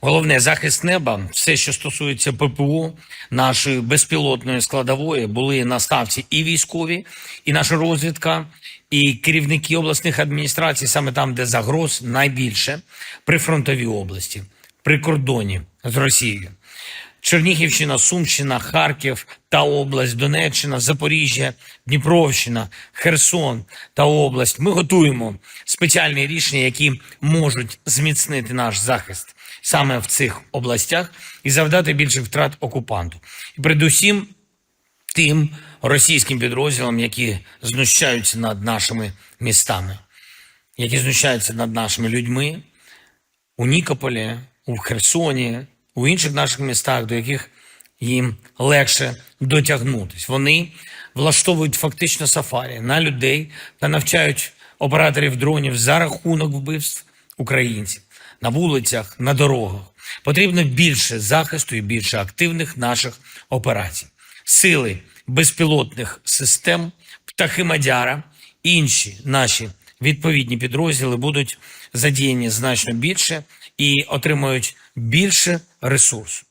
Головне захист неба, все, що стосується ППО, нашої безпілотної складової, були на ставці і військові, і наша розвідка, і керівники обласних адміністрацій, саме там, де загроз найбільше, при фронтовій області, при кордоні з Росією. Чернігівщина, Сумщина, Харків та область, Донеччина, Запоріжжя, Дніпровщина, Херсон та область. Ми готуємо спеціальні рішення, які можуть зміцнити наш захист саме в цих областях і завдати більше втрат окупанту. І передусім тим російським підрозділам, які знущаються над нашими містами, які знущаються над нашими людьми у Нікополі, у Херсоні, у інших наших містах, до яких їм легше дотягнутись. Вони влаштовують фактично сафарі на людей та навчають операторів дронів за рахунок вбивств українців на вулицях, на дорогах. Потрібно більше захисту і більше активних наших операцій. Сили безпілотних систем, птахи Мадяра, інші наші відповідні підрозділи будуть задіяні значно більше і отримують більше ресурсу.